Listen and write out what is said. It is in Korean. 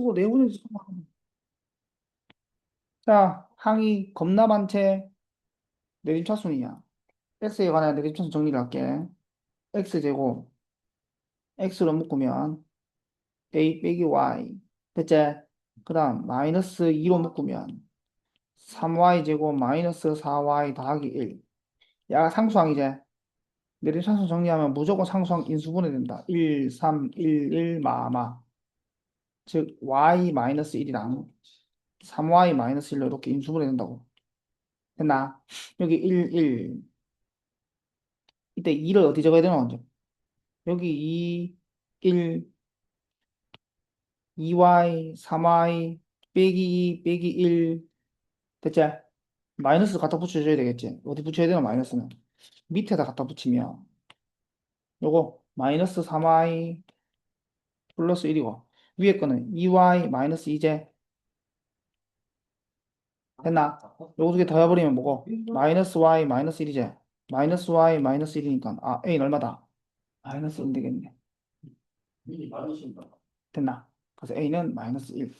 쓰고 내분의 자, 항이 겁나 많지? 내림차순이야. x에 관한 내림차순 정리를 할게. x제곱 x로 묶으면 a 빼기 y 됐지? 그 다음 마이너스 2로 묶으면 3y제곱 마이너스 4y 더하기 1 야가 상수항이지? 내림차순 정리하면 무조건 상수항 인수분해 된다. 1, 3, 1, 1, 마마 즉 y 마이너스 1이랑 3y 마이너스 1로 이렇게 인수분해 된다고. 됐나? 여기 1, 1. 이때 2를 어디 적어야 되나 먼저? 여기 2, 1, 2y, 3y, 빼기 2, 빼기 1. 됐지? 마이너스 갖다 붙여줘야 되겠지? 어디 붙여야 되나, 마이너스는? 밑에다 갖다 붙이면 요거 마이너스 3y 플러스 1이고 위에 거는 2y 마이너스 2제 됐나? 요거 두 개 더해버리면 뭐고? 마이너스 y 마이너스 1이제 마이너스 y 마이너스 1이니까 아 a는 얼마다? 마이너스 1 되겠네. 됐나? 그래서 a는 마이너스 1